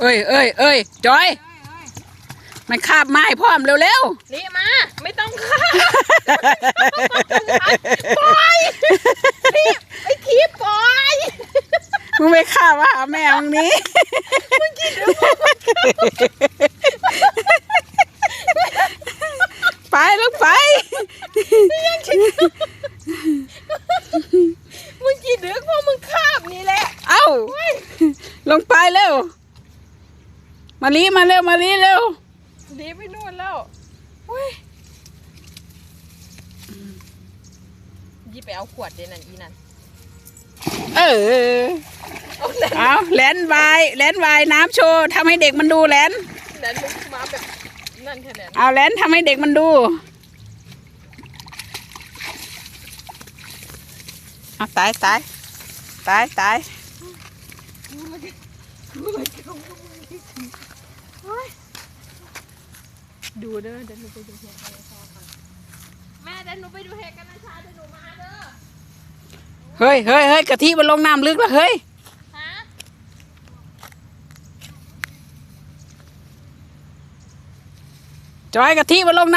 เอ้ยเอ้ยเอ้ยจอย มันคาบไม้พร้อมเร็วนี่มา ไม่ต้องฆ่าปล่อยพี่ไอ้ทีปล่อยๆมึงไปคาบว่าหาแม่มึงนี้ ไปลูกไป มึงกี่เดือกเพราะมึงคาบนี่แหละ เอ้า ลงไปเร็ว มาลีมาเร็วมาลีเร็วดีไปนู่นแล้วเฮ้ยยี่ไปเอาขวดเดี๋ยวนั่นอีนั่นเออเอาแหลนเอาแหลนวายแหลนวายน้ำโชว์ทำให้เด็กมันดูแหลนแหลนมึงมาแบบนั่นแค่นั้นเอาแหลนทำให้เด็กมันดูเอาตายตายตายตาย ดูเด้อเดี๋ยวหนูไปดูเหตุการณ์ชาค่ะแม่เดี๋ยวหนูไปดูเหตุการณ์นะชาเดี๋ยวหนูมาเด้อเฮ้ยเฮ้ยเฮ้ยกะทิมันลงน้ำลึกแล้วเฮ้ยฮะจอยกะทิมันลงน้ำ